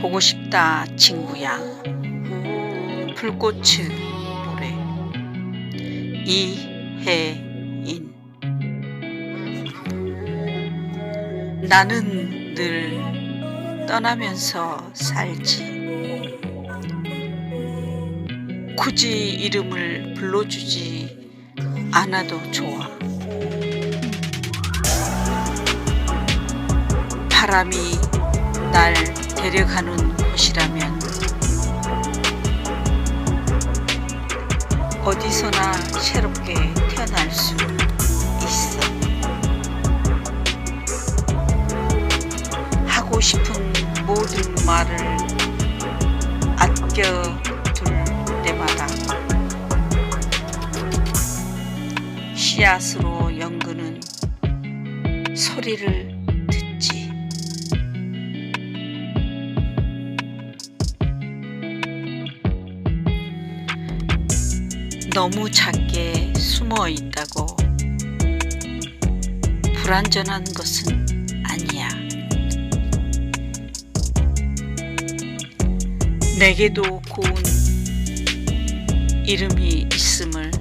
보고 싶다 친구야. 불꽃의 노래. 이혜인. 나는 늘 떠나면서 살지. 굳이 이름을 불러주지 않아도 좋아. 바람이 날 데려가는 곳이라면 어디서나 새롭게 태어날 수 있어. 하고 싶은 모든 말을 아껴둘 때마다 씨앗으로 연그는 소리를 너무 작게 숨어 있다고 불완전한 것은 아니야. 내게도 고운 이름이 있음을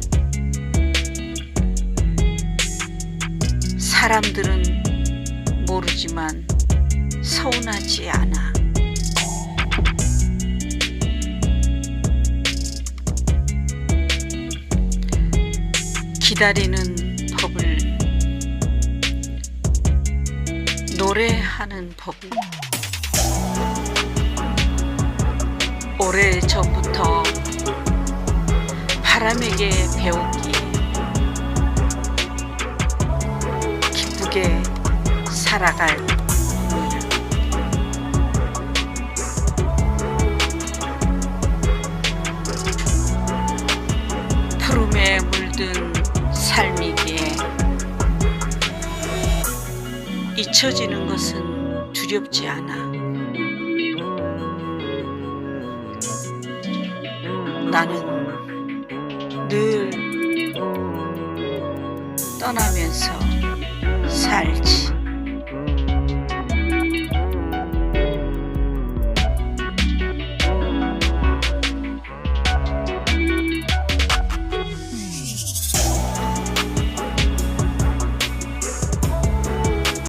사람들은 모르지만 서운하지 않아. 기다리는 법을 노래하는 법을 오래 전부터 바람에게 배웠기에 기쁘게 살아갈 뿐이야. 푸름에 물든 삶이기에 잊혀지는 것은 두렵지 않아. 나는 늘 떠나면서 살지.